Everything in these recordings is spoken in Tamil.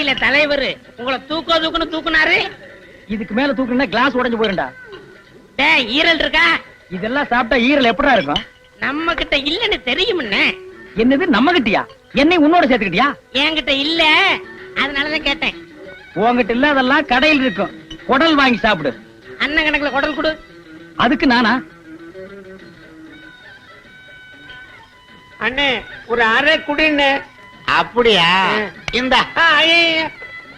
மேடையில தலைவர். உங்களை தூக்க தூக்குன்னு தூக்குனாரு? இதுக்கு மேல தூக்குனா கிளாஸ் உடைஞ்சு போயிருண்டா டேய் ஈரல் இருக்கா? இதெல்லாம் சாப்பிட்டா ஈரல் எப்படா இருக்கும்? நம்ம கிட்ட இல்லன்னு தெரியுமுன்னே என்னது நம்ம கிட்டயா என்னை உன்னோட சேர்த்துக்கிட்டியா? என்கிட்ட இல்ல. அதனாலதான் கேட்டேன். உன்கிட்ட இல்லாதெல்லாம் கடையில் இருக்கும். குடல் வாங்கி சாப்பிடு. அண்ணன் கணக்குல குடல் கொடு. அதுக்கு நானா? அண்ணே ஒரு அரை குடின்னு அப்படியா? இந்த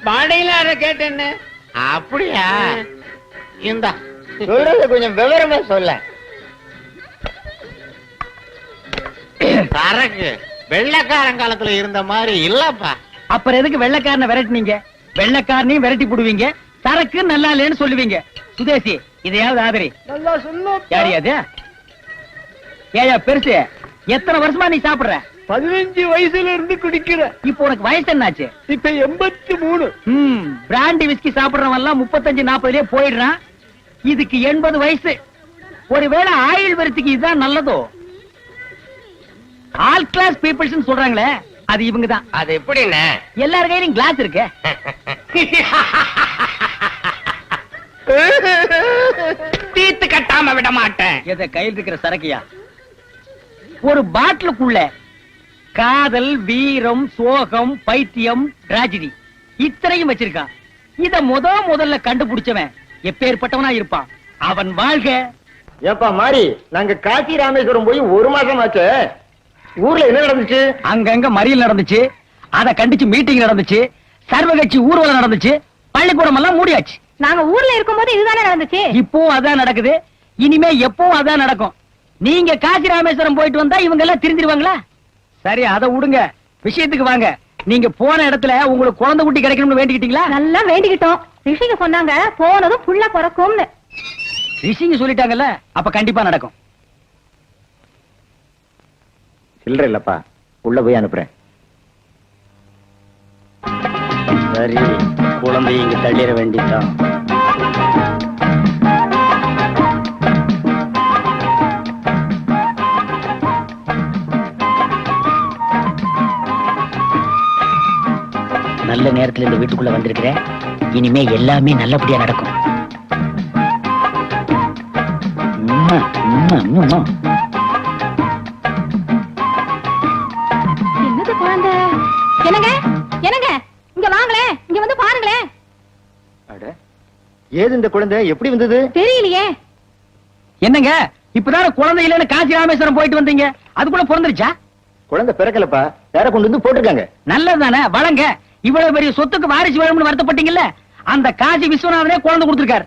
வாடையில அரை கேட்டேன்னு. அப்படியா? இந்த சொல்றது கொஞ்சம் விவரமா சொல்ல. சரக்கு வெள்ளைக்காரன் காலத்துல இருந்த மாதிரி இல்லப்பா. அப்புறம் எதுக்கு வெள்ளைக்காரனை விரட்டினீங்க? வெள்ளைக்காரனையும் விரட்டி போடுவீங்க. சரக்கு நல்லா இல்லைன்னு சொல்லுவீங்க. சுதேசி இதையாவது ஆதரி. நல்லா சொல்லும் யாரு அது ஏயா பெருசு எத்தனை வருஷமா நீ சாப்பிடுற? பதினஞ்சு வயசுல இருந்து குடிக்கிற. இப்போ உனக்கு வயசு என்னாச்சு? இப்ப எண்பத்தி மூணு. ம் பிராண்டி விஸ்கி சாப்பிடுறவன் எல்லாம் முப்பத்தஞ்சு நாற்பதுலயே போயிடுறான். இதுக்கு எண்பது வயசு. ஒருவேளை ஆயுள் வரத்துக்கு இதுதான் நல்லதோ? ஆல் கிளாஸ் பீப்புள்ஸ் சொல்றாங்களே அது இவங்க தான் அது எப்படின்னு? எல்லார் கையிலும் கிளாஸ் இருக்கு. தீத்து கட்டாம விட மாட்டேன். எத கையில் இருக்கிற சரக்கியா? ஒரு பாட்டிலுக்குள்ள காதல் வீரம் சோகம் பைத்தியம் டிராஜடி இத்தனையும் வச்சிருக்கான். இத முத முதல்ல கண்டுபிடிச்சவன் எப்பேற்பட்டவனா இருப்பான்? அவன் வாழ்க. ஏப்பா மாறி நாங்க காசி ராமேஸ்வரம் போய் ஒரு மாசம் ஆச்சு ஊர்ல என்ன நடந்துச்சு? அங்கங்க மறியல் நடந்துச்சு. அத கண்டிச்சு மீட்டிங் நடந்துச்சு. சர்வகட்சி ஊர்வலம் நடந்துச்சு. பள்ளிக்கூடம் எல்லாம் மூடியாச்சு. நாங்க ஊர்ல இருக்கும்போது இதுதானே நடந்துச்சு? இப்போ அதான் நடக்குது. இனிமே எப்பவும் அதான் நடக்கும். நீங்க காசி ராமேஸ்வரம் போயிட்டு வந்தா இவங்க எல்லாம் திருந்திருவாங்களா சரி அதை விடுங்க விஷயத்துக்கு வாங்க. நீங்க போன இடத்துல உங்களுக்கு குழந்தை குட்டி கிடைக்கணும்னு வேண்டிக்கிட்டீங்களா? நல்லா வேண்டிக்கிட்டோம். ரிஷிக்கு சொன்னாங்க போனதும் புள்ள பிறக்கும்னு. ரிஷிங்க சொல்லிட்டாங்கல்ல அப்ப கண்டிப்பா நடக்கும். சில்லற இல்லப்பா. உள்ள போய் அனுப்புறேன். சரி குழந்தை இங்க தள்ளிட வேண்டியதான் நல்ல நேரத்துல இந்த வீட்டுக்குள்ள வந்திருக்கிறேன் இனிமே எல்லாமே நல்லபடியா நடக்கும். என்னது குழந்தை? என்னங்க? என்னங்க? இங்க வாங்களேன் இங்க வந்து பாருங்களேன் அட, ஏது இந்த குழந்தை? எப்படி வந்தது? தெரியலையே. என்னங்க? இப்பதானே குழந்தை இல்லைன்னு காசி ராமேஸ்வரம் போயிட்டு வந்தீங்க. அதுக்குள்ள பிறந்துருச்சா? குழந்தை பிறக்கலப்பா. வேற கொண்டு வந்து போட்டிருக்காங்க. நல்லதுதானே? வளங்க. இவ்வளவு பெரிய சொத்துக்கு வாரிசு வேணும்னு வருத்தப்பட்டீங்கல்ல? அந்த காசி விஸ்வநாதனே குழந்தை கொடுத்திருக்காரு.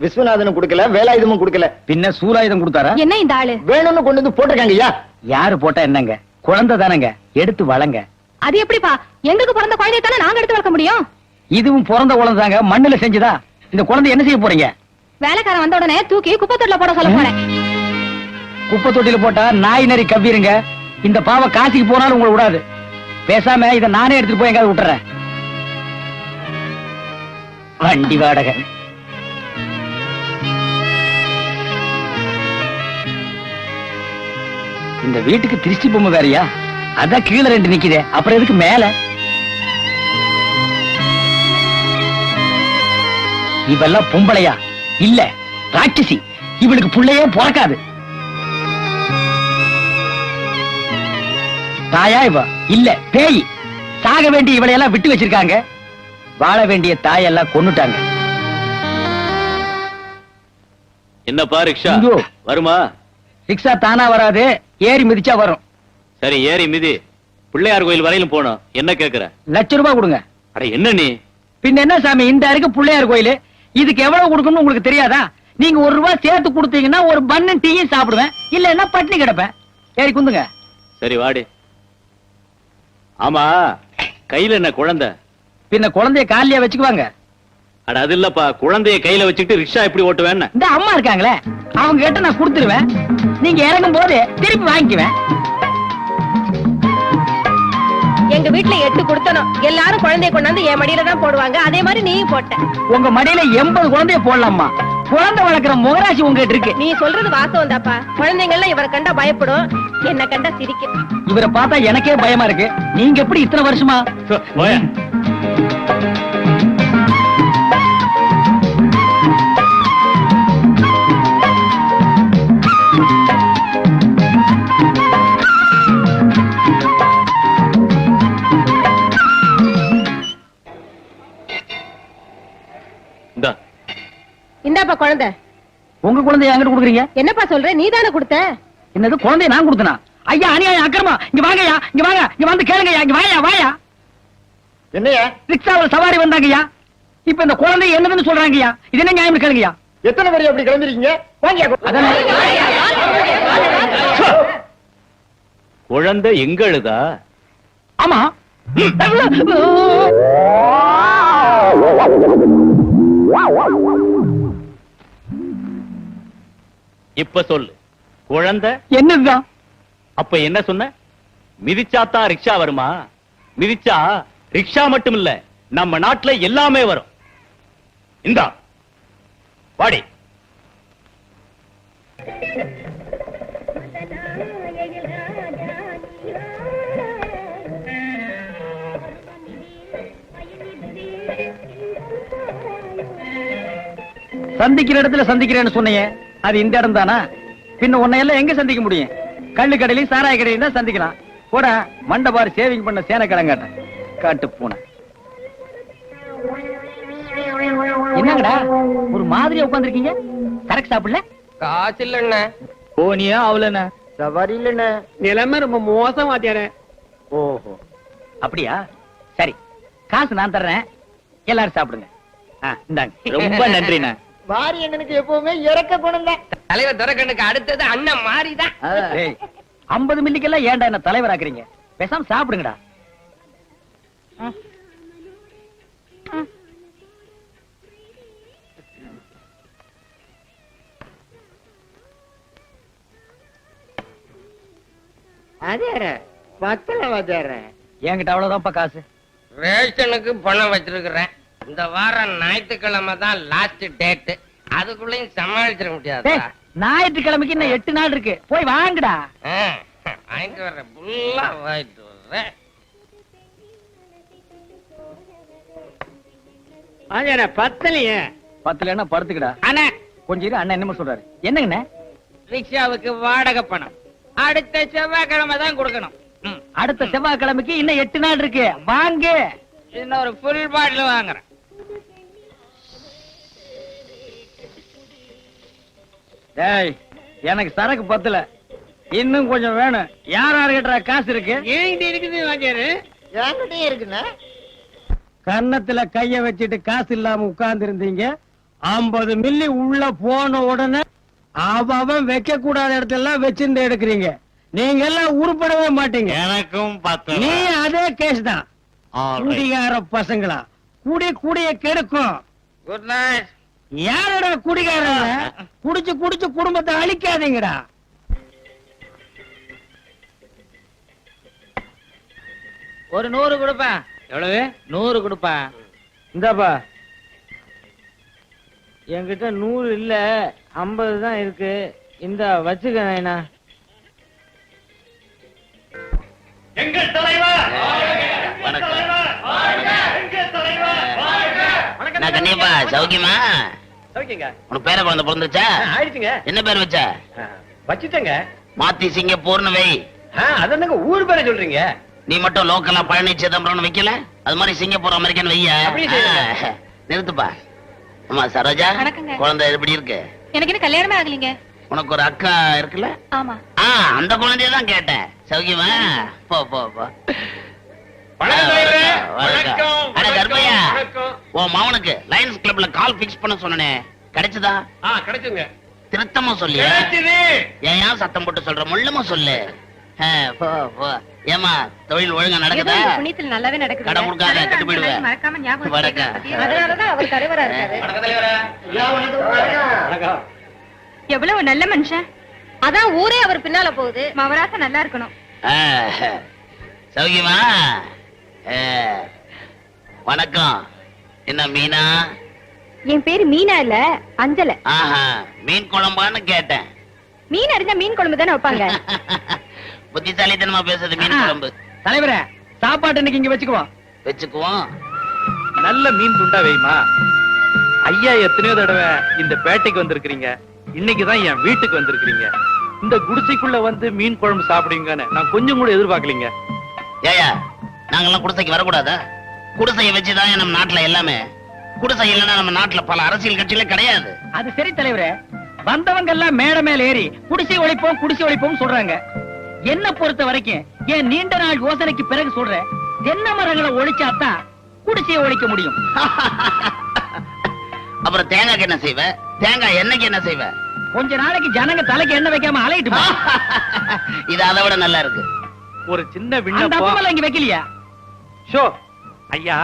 விஸ்வநாதனும் கொடுக்கல வேலாயுதமும் கொடுக்கல. பின்ன சூலாயுதம் கொடுத்தாரா? என்ன இந்த ஆளு? வேணும்னு கொண்டு வந்து போட்டிருக்காங்க ஐயா யாரு போட்டா என்னங்க? குழந்தை தானங்க. எடுத்து வளங்க. அது எப்படிப்பா? எங்களுக்கு பிறந்த குழந்தைய தானே நாங்க எடுத்து வளர்க்க முடியும்? இதுவும் பிறந்த குழந்தை தாங்க. மண்ணுல செஞ்சுதா? இந்த குழந்தை என்ன செய்ய போறீங்க? வேலைக்காரன் வந்த உடனே தூக்கி குப்பை தொட்டில போட சொல்ல போறேன். குப்பை தொட்டில போட்டா நாய் நரி கவ்விருங்க. இந்த பாவ காசிக்கு போனாலும் உங்களை விடாது. பேசாம இத நானே எடுத்துட்டு போய் எங்காவது விட்டுறேன். வண்டி வாடகை. இந்த வீட்டுக்கு திருச்சி பொம்மை வேறயா? அதான் கீழே ரெண்டு நிக்குதே. அப்புறம் எதுக்கு மேல? இவெல்லாம் பொம்பளையா? இல்ல ராட்சசி. இவளுக்கு புள்ளையே பிறக்காது. தாயா இவ? இல்ல பேய். சாக வேண்டிய இவளையெல்லாம் விட்டு வச்சிருக்காங்க. வாழ வேண்டிய தாயெல்லாம் கொன்னுட்டாங்க. என்னப்பா ரிக்ஷா. வருமா? ரிக்ஷா தானா வராது ஏறி மிதிச்சா வரும். சரி ஏறி மிதி. பிள்ளையார் கோயில் வரையிலும் போனோம் என்ன கேக்குற? லட்ச ரூபாய் கொடுங்க. அட என்ன நீ? பின்ன என்ன சாமி இந்த இருக்கு பிள்ளையார் கோயில்? இதுக்கு எவ்வளவு கொடுக்கணும்னு உங்களுக்கு தெரியாதா? நீங்க ஒரு ரூபாய் சேர்த்து கொடுத்தீங்கன்னா ஒரு பண்ணு டீயும் சாப்பிடுவேன். இல்லன்னா பட்டினி கிடப்பேன். ஏறி குந்துங்க. சரி வாடி. ஆமா கையில என்ன குழந்தை? பின்ன குழந்தைய காலியா வச்சுக்குவாங்க. அட அது இல்லப்பா. குழந்தைய கையில வச்சுக்கிட்டு ரிக்ஷா எப்படி ஓட்டுவேன்னு. இந்த அம்மா இருக்காங்களே அவங்க கிட்ட நான் கொடுத்துருவேன். நீங்க இறங்கும் போது திருப்பி வாங்கிக்குவேன். எங்க வீட்டுல எட்டு கொடுத்தனும். எல்லாரும் குழந்தைய கொண்டாந்து என் மடியில தான் போடுவாங்க. அதே மாதிரி நீயும் போட்ட. உங்க மடியில எண்பது குழந்தைய போடலாமா குழந்தை வளர்க்குற முகராசி உங்ககிட்ட இருக்கு. நீ சொல்றது வாசம் தாப்பா குழந்தைங்கள்லாம் இவரை கண்டா பயப்படும். என்ன கண்டா சிரிக்கும். இவரை பார்த்தா எனக்கே பயமா இருக்கு. நீங்க எப்படி இத்தனை வருஷமா? குழந்தை. உங்க குழந்தைய என்கிட்ட கொடுக்குறீங்க? என்னப்பா சொல்ற? நீதானே கொடுத்த? என்னது குழந்தைய நான் கொடுத்தனா? ஐயா அநியாயம் அக்கிரமா இங்க வாங்கய்யா இங்க வாங்க. இங்க வந்து கேளுங்கய்யா இங்க வாயா வாயா. என்னையா ரிக்ஷாவில் சவாரி வந்தாங்கய்யா. இப்ப இந்த குழந்தை என்னதுன்னு சொல்றாங்கய்யா? இது என்ன நியாயம் கேளுங்கய்யா. எத்தனை பேர் அப்படி கிளம்பிருக்கீங்க? குழந்தை எங்களுதா? ஆமா. இப்ப சொல்லு. குழந்தை? என்னதுதான்? அப்ப என்ன சொன்ன? மிதிச்சாத்தான் ரிக்ஷா வருமா? மிதிச்சா ரிக்ஷா மட்டும் இல்ல நம்ம நாட்டுல எல்லாமே வரும். இந்தா வாடி. சந்திக்கிற இடத்துல சந்திக்கிறேன்னு சொன்னீங்க அது இந்த இடம் தானா? பின்ன உன்னை எல்லாம் எங்க சந்திக்க முடியும்? கள்ளு கடையிலையும் சாராய கடையிலும் தான் சந்திக்கலாம். போட மண்டபார் சேவிங் பண்ண சேன கடங்காட்ட காட்டு பூனை. என்னங்கடா? ஒரு மாதிரியா உட்கார்ந்திருக்கீங்க? கரெக்ட் சாப்பிடல? காசு இல்லண்ணே. போனியா அவ்வளோண்ணா சவாரி இல்லைண்ணே. நிலைமை ரொம்ப மோசம் வாத்தியாரே ஓஹோ. அப்படியா? சரி. காசு நான் தர்றேன். எல்லாரும் சாப்பிடுங்க. ஆ, இந்தாங்க. ரொம்ப நன்றிண்ணா. வாரி அண்ணனுக்கு எப்பவுமே இறக்க குணம் தான். தலைவர் துரக்கண்ணுக்கு அடுத்தது அண்ணன் மாறிதான் 50 மில்லிக்கெல்லாம் ஏன்டா என்ன தலைவராக்குறீங்க? பேசாம சாப்பிடுங்கடா. பத்தல வாத்தியார என்கிட்ட அவ்வளவுதான்ப்பா காசு. ரேஷனுக்கு பணம் வச்சிருக்கிறேன். இந்த வாரம் ஞாயிற்றுக்கிழமை தான் லாஸ்ட் டேட் அதுக்குள்ளயும் சமாளிச்சிட முடியாது? டேய், ஞாயிற்றுக்கிழமைக்கு இன்னும் எட்டு நாள் இருக்கு. போய் வாங்குடா. வாங்கிட்டு வர்றேன் ஃபுல்லா வாங்கிட்டு வர்றேன் வாத்தியாரே பத்தலையே? பத்துல படுத்துக்கடா. அண்ணே. கொஞ்சம் இரு அண்ணன் என்னமோ சொல்றாரு. என்னங்கண்ணே? ரிக்ஷாவுக்கு வாடகை பணம். அடுத்த செவ்வாய்க்கிழமை தான் கொடுக்கணும். அடுத்த செவ்வாய்க்கிழமைக்கு இன்னும் எட்டு நாள் இருக்கு. வாங்க. இன்னும் ஒரு ஃபுல் பாட்டில் வாங்குறேன். டேய் எனக்கு சரக்கு பத்தல. இன்னும் கொஞ்சம் வேணும். யார் யார் கிட்ட காசு இருக்கு? ஏங்கிட்ட இருக்குது வாத்தியாரு. என்கிட்டயும் இருக்குண்ணே? கன்னத்துல கைய வச்சுட்டு காசு இல்லாம உட்கார்ந்து இருந்தீங்க ஐம்பது மில்லி உள்ள போன உடனே அவன் அவன் வைக்க கூடாத இடத்துல வச்சிருந்து எடுக்கிறீங்க. நீங்க எல்லாம் உருப்படவே மாட்டீங்க. எனக்கும் நீ அதே கேஸ் தான். குடிகார பசங்களா? குடி குடிய கெடுக்கும். குட் நைட் யாரடா குடிகாரங்க குடிச்சு குடிச்சு குடும்பத்தை அழிக்காதீங்கடா. ஒரு நூறு கொடுப்பா. எவ்வளவு? நூறு கொடுப்பா. இந்தாப்பா. என்கிட்ட நூறு இல்ல ஐம்பது தான் இருக்கு. இந்த வச்சுக்க எங்கள் தலைவர் நான் கண்ணியப்பா சௌக்கியமா? ஓகேங்க உனக்கு பேர குழந்தை பிறந்துச்சா ஆயிடுச்சுங்க. என்ன பேர் வச்ச? வச்சுட்டேங்க. மாத்தி சிங்கப்பூர்னு வை அதென்னங்க ஊர் பேரை சொல்றீங்க? நீ மட்டும் லோக்கலா பழனி சிதம்பரம்னு வைக்கல? அது மாதிரி சிங்கப்பூர் அமெரிக்கன் வைய. நிறுத்துப்பா. அம்மா சரோஜா. குழந்தை எப்படி இருக்கு? எனக்கு இன்னும் கல்யாணமே ஆகலைங்க. உனக்கு ஒரு அக்கா இருக்குல்ல? ஆமா. ஆ அந்த குழந்தைய தான் கேட்டேன். சௌக்கியமா? போ போ போ. உன் மாவனுக்கு லயன்ஸ் கிளப்ல கால் பிக்ஸ் பண்ண சொன்னனே. கிடைச்சதா? ஆ கிடைச்சுங்க. திருத்தமா சொல்லியா? கிடைச்சது. ஏன் ஏன் சத்தம் போட்டு சொல்ற? முள்ளமா சொல்லு. ஏமா தொழில் ஒழுங்கா நடக்குதா? புண்ணியத்தில் நல்லாவே நடக்குது. கடன் கொடுக்காத கெட்டு போயிடுவேன் மறக்காம ஞாபகம். அதனாலதான் அவர் தலைவரா இருக்காரு. வணக்கம் தலைவரே. வணக்கம். எவ்வளவு நல்ல மனுஷன். அதான் ஊரே அவர் பின்னால போகுது. மவராச நல்லா இருக்கணும். சௌக்கியமா? ஆ, வணக்கம். என்ன மீனா? என் பேரு மீனா இல்ல அஞ்சல. ஆஹா மீன் குழம்பான்னு கேட்டேன். மீன் அடிஞ்சா மீன் குழம்பு தானே வைப்பாங்க. புத்திசாலித்தனமா பேசுறது மீன் குழம்பு. தலைவரே சாப்பாடு இன்னைக்கு இங்க வச்சுக்குவோம். வச்சுக்குவோம்? நல்ல மீன் துண்டா வைமா. ஐயா எத்தனையோ தடவை இந்த பேட்டைக்கு வந்திருக்கிறீங்க. இன்னைக்கு தான் என் வீட்டுக்கு வந்திருக்கிறீங்க. இந்த குடிசைக்குள்ள வந்து மீன் குழம்பு சாப்பிடுவீங்கன்னு நான் கொஞ்சம் கூட எதிர்பார்க்கலீங்க. ஏயா நாங்கெல்லாம் குடிசைக்கு வரக்கூடாதா? குடிசையை வச்சுதான் நம்ம நாட்டுல எல்லாமே. குடிசை இல்லைன்னா நம்ம நாட்டுல பல அரசியல் கட்சியில கிடையாது. அது சரி தலைவரே. வந்தவங்க எல்லாம் மேடை மேல ஏறி குடிசை ஒழிப்போம் குடிசை ஒழிப்போம் சொல்றாங்க. என்ன பொறுத்த வரைக்கும் என் நீண்ட நாள் யோசனைக்கு பிறகு சொல்றேன். தென்னை மரங்களை ஒழிச்சாதான் குடிசையை ஒழிக்க முடியும். அப்புறம் தேங்காய்க்கு என்ன செய்வ? தேங்காய் எண்ணெய்க்கு என்ன செய்வ? கொஞ்ச நாளைக்கு ஜனங்க தலைக்கு எண்ணெய் வைக்காம அலையிட்டுமா? இது அதை விட நல்லா இருக்கு. ஒரு சின்ன அந்த விண்ணப்பம். இங்க வைக்கலையா? ஷோ. ஐயா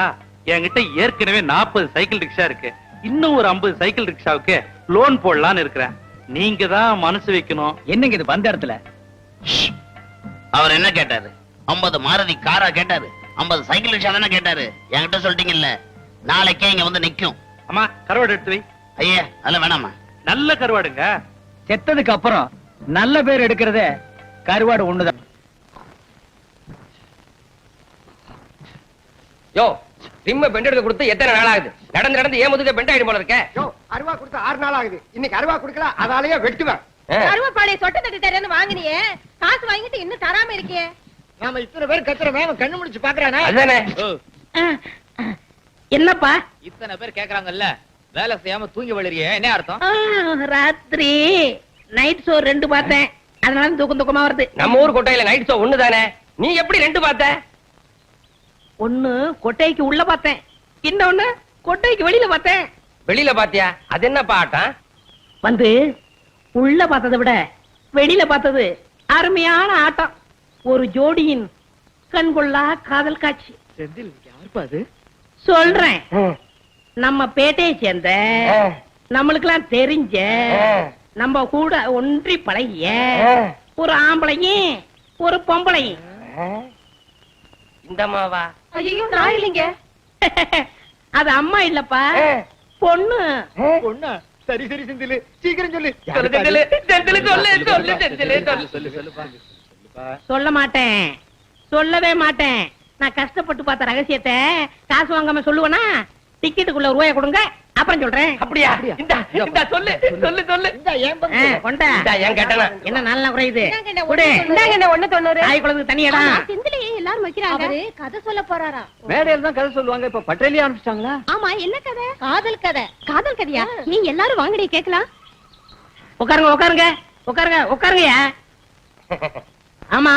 என்கிட்ட ஏற்கனவே நாற்பது சைக்கிள் ரிக்ஷா இருக்கு. இன்னும் ஒரு ஐம்பது சைக்கிள் ரிக்ஷாவுக்கு லோன் போடலாம்னு இருக்கிறேன். நீங்க தான் மனசு வைக்கணும். என்னங்க இது வந்த இடத்துல. அவர் என்ன கேட்டாரு? 50 மாருதி காரா கேட்டாரு. 50 சைக்கிள் ரிக்ஷா தானே கேட்டாரு. என்கிட்ட சொல்லிட்டீங்கல்ல. நாளைக்கே இங்க வந்து நிக்கும். அம்மா கருவாடு எடுத்து வை. ஐயா அதெல்லாம் வேணாமா நல்ல கருவாடுங்க. செத்ததுக்கு அப்புறம் நல்ல பேர் எடுக்கிறதே கருவாடு ஒண்ணுதான். யோ ரிம்ம பெண்ட் எடுத்து கொடுத்து எத்தனை நாள் ஆகுது நடந்து நடந்து ஏன் முதுக பெண்ட் ஆயிடும் போல இருக்க. யோ அருவா கொடுத்து ஆறு நாள் ஆகுது இன்னைக்கு அருவா கொடுக்கல அதாலேயே வெட்டுவேன். கருவப்பாளைய சொட்ட தட்டி தரேன்னு வாங்கினியே. காசு வாங்கிட்டு இன்னும் தராம இருக்கியே நாம இத்தனை பேர் கத்துறமே அவன் கண்ணு முடிச்சு பாக்குறானே? அதானே என்னப்பா? இத்தனை பேர் கேக்குறாங்கல்ல வேலை செய்யாம தூங்கி வளரிய என்ன அர்த்தம்? ராத்திரி. நைட் ஷோ ரெண்டு பார்த்தேன். அதனால தூக்கம் தூக்கமா வருது. நம்ம ஊர் கொட்டையில நைட் ஷோ ஒண்ணு தானே நீ எப்படி ரெண்டு பார்த்த? ஒண்ணு கொட்டைக்கு உள்ள பார்த்தேன். இன்னொன்னு கொட்டைக்கு வெளியில பார்த்தேன். வெளியில பாத்தியா? அது என்ன பாட்டம்? வந்து உள்ள பார்த்ததை விட வெளியில பார்த்தது அருமையான ஆட்டம். ஒரு ஜோடியின் கண்கொள்ளா காதல் காட்சி. சொல்றேன். நம்ம பேட்டையை சேர்ந்த நம்மளுக்கெல்லாம் தெரிஞ்ச நம்ம கூட ஒன்றி பழகிய ஒரு ஆம்பளையும் ஒரு பொம்பளையும். இந்த மாவா ஐயோ நான் இல்லைங்க. அது அம்மா இல்லப்பா. பொண்ணு. பொண்ணா? சரி சரி செந்திலு. சீக்கிரம் சொல்லு. செந்திலு, செந்திலு சொல்லு சொல்லு செந்திலு சொல்லு சொல்ல மாட்டேன். சொல்லவே மாட்டேன். நான் கஷ்டப்பட்டு பார்த்த ரகசியத்தை காசு வாங்காம சொல்லுவேனா? டிக்கெட்டுக்குள்ள ரூபாய கொடுங்க. அப்புறம் சொல்றேன். அப்படியா? இந்த இந்த சொல்லு சொல்லு. சொல்லு? கொண்டா இந்தா, என் கேட்டனா? என்ன நல்லா குறையுது? கொடு. தாய் குழந்தைக்கு தனியடா. எல்லாரும் வைக்கிறாங்க. அவரு கதை சொல்ல போறாரா? மேடையில தான் கதை சொல்லுவாங்க. இப்ப பட்டறையிலே ஆரம்பிச்சிட்டாங்களா? ஆமா என்ன கதை? காதல் கதை. காதல் கதையா? நீங்க எல்லாரும் வாங்கடி கேக்கலாம் உட்காருங்க உட்காருங்க உட்காருங்க உட்காருங்கயா ஆமா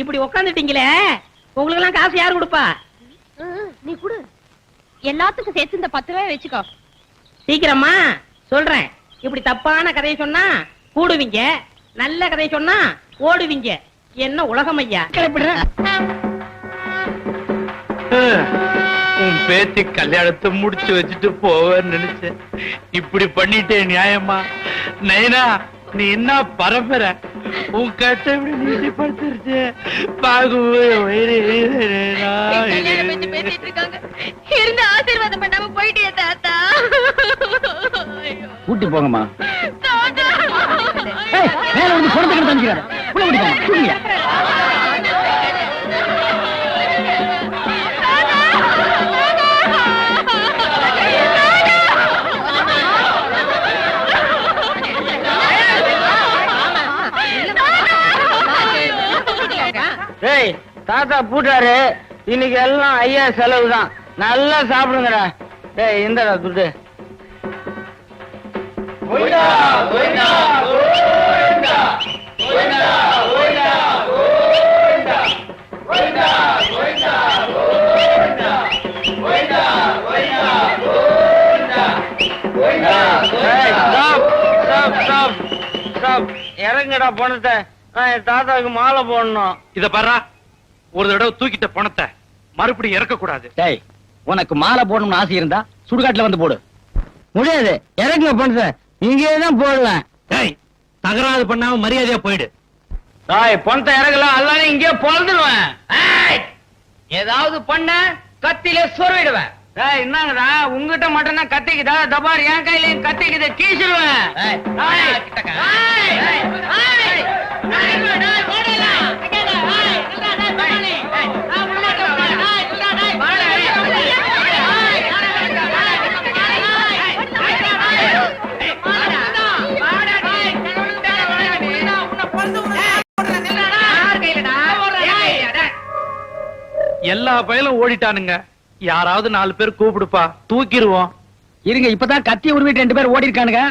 இப்படி உட்காந்துட்டீங்களே. உங்களுக்கு எல்லாம் காசு யாரு கொடுப்பா? நீ குடு. எல்லாத்துக்கும் சேர்த்து இந்த பத்து ரூபாய் வச்சுக்கோ. சீக்கிரமா சொல்றேன். இப்படி தப்பான கதையை சொன்னா கூடுவீங்க நல்ல கதையை சொன்னா ஓடுவீங்க. என்ன உலகம் ஐயா? கிளப்பிடுறேன் உன் பேத்தி கல்யாணத்தை முடிச்சு வச்சுட்டு போவேன்னு நினைச்சேன். இப்படி பண்ணிட்டேன் நியாயமா? நைனா நீ என்ன பரம்பரை? உன் கட்ட இப்படி நீட்டி படுத்துருச்சு பண்ணாம போயிட்டே தாத்தா. கூட்டி போங்கம்மா. மேல வந்து குழந்தைங்க தந்துக்கிறாரு உள்ள ஏய் தாத்தா பூட்டாரு. இன்னைக்கு எல்லாம் ஐயா செலவு தான் நல்லா சாப்பிடுங்கடா. ஏய் இந்தடா துட்டு. இறங்குடா பணத்தை. நான் என் தாத்தாவுக்கு மாலை போடணும். இத பாரா ஒரு தடவை தூக்கிட்ட பணத்தை மறுபடியும் இறக்க கூடாது டேய் உனக்கு மாலை போடணும்னு ஆசை இருந்தா சுடுகாட்டுல வந்து போடு. முடியாது இறங்குங்க பணத்தை. இங்கே தான் போடலாம். டேய் தகராறு பண்ணாம மரியாதையா போயிடு. தாய் பணத்தை இறங்கலாம் அல்லாத இங்கே பொழுதுடுவேன் ஏதாவது பண்ண கத்தில சொருவிடுவேன் என்னங்கடா உங்ககிட்ட மட்டும் தான் கத்திக்குதா தபார் என் கையிலயும் கத்திக்குது கீசிடுவேன் எல்லா பயலும் ஓடிட்டானுங்க. யாராவது நாலு பேர் கூப்பிடுப்பா. தூக்கிடுவோம். இருங்க இப்பதான் கத்தி உருவிட்டு ரெண்டு பேர் ஓடி இருக்கானுங்க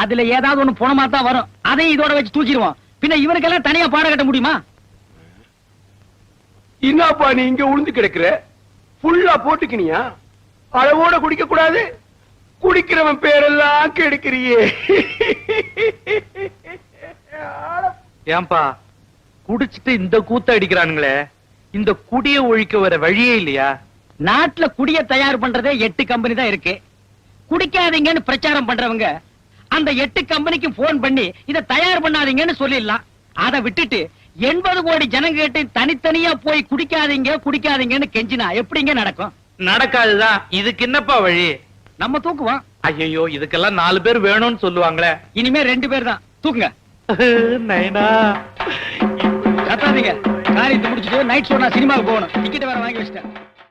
அதுல ஏதாவது ஒண்ணு போனமா தான் வரும். அதையும் இதோட வச்சு தூக்கிடுவோம். பின்ன இவனுக்கெல்லாம் தனியா பாடம் கட்ட முடியுமா? என்னப்பா நீ இங்க உளுந்து கிடக்குற? ஃபுல்லா போட்டுக்கினியா? அளவோட குடிக்க கூடாது குடிக்கிறவன் பேரெல்லாம் கெடுக்கிறியே. ஏன்பா குடிச்சிட்டு இந்த கூத்த அடிக்கிறானுங்களே. இந்த குடிய ஒழிக்க வர வழியே இல்லையா? நாட்டுல குடிய தயார் பண்றதே எட்டு கம்பெனி தான் இருக்கு. குடிக்காதீங்கன்னு பிரச்சாரம் பண்றவங்க அந்த எட்டு கம்பெனிக்கு போன் பண்ணி இத தயார் பண்ணாதீங்கன்னு சொல்லிடலாம். அதை விட்டுட்டு எண்பது கோடி ஜனங்க கிட்ட தனித்தனியா போய் குடிக்காதீங்க குடிக்காதீங்கன்னு கெஞ்சினா எப்படிங்க நடக்கும்? நடக்காதுதான் இதுக்கு என்னப்பா வழி? நம்ம தூக்குவோம். ஐயோ இதுக்கெல்லாம் நாலு பேர் வேணும்னு சொல்லுவாங்களே. இனிமே ரெண்டு பேர் தான். தூக்குங்க. நைனா. கத்தாதீங்க. காரியத்தை முடிச்சுட்டு நைட் ஷோ நான் சினிமாவுக்கு போகணும். டிக்கெட் வேற வாங்கி வச்சிட்டேன்.